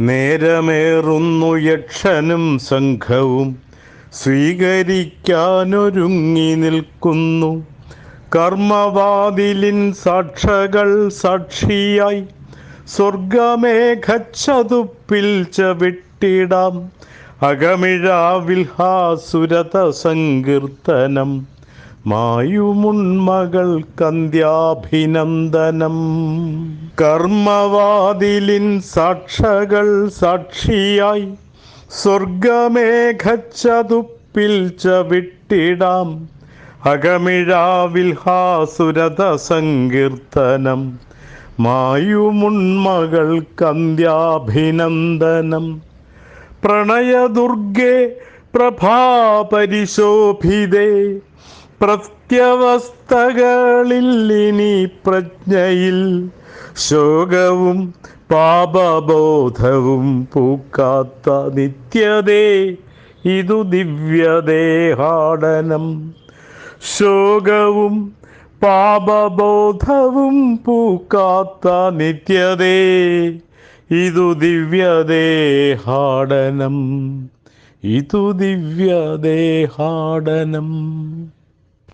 നേരമേറുന്നു യക്ഷനും സംഘവും സ്വീകരിക്കാനൊരുങ്ങി നിൽക്കുന്നു. കർമ്മവാതിലിൻ സാക്ഷകൾ സാക്ഷിയായി സ്വർഗമേഘച്ചതുപ്പിൽ ചവിട്ടിടാം. അകമിഴാവിൽഹാസുരത സങ്കീർത്തനം. മായുമുൺമകൾ കന്ത്യാഭിനന്ദനം കർമ്മവാതിലിൻ സാക്ഷകൾ സാക്ഷിയായി സ്വർഗമേഘച്ചതുപ്പിൽ ചവിട്ടിടാം. അകമിഴാവിൽ ഹാസുരത സങ്കീർത്തനം മായുമുൺമകൾ കന്ത്യാഭിനന്ദനം പ്രണയദുർഗേ പ്രഭാപരിശോഭിതേ. പ്രത്യവസ്ഥകളിൽ ഇനി പ്രജ്ഞയിൽ ശോകവും പാപബോധവും പൂക്കാത്ത നിത്യതേ ഇതു ദിവ്യദേഹാടനം. ശോകവും പാപബോധവും പൂക്കാത്ത നിത്യതേ ഇതു ദിവ്യദേഹാടനം. ഇതു ദിവ്യദേഹാടനം.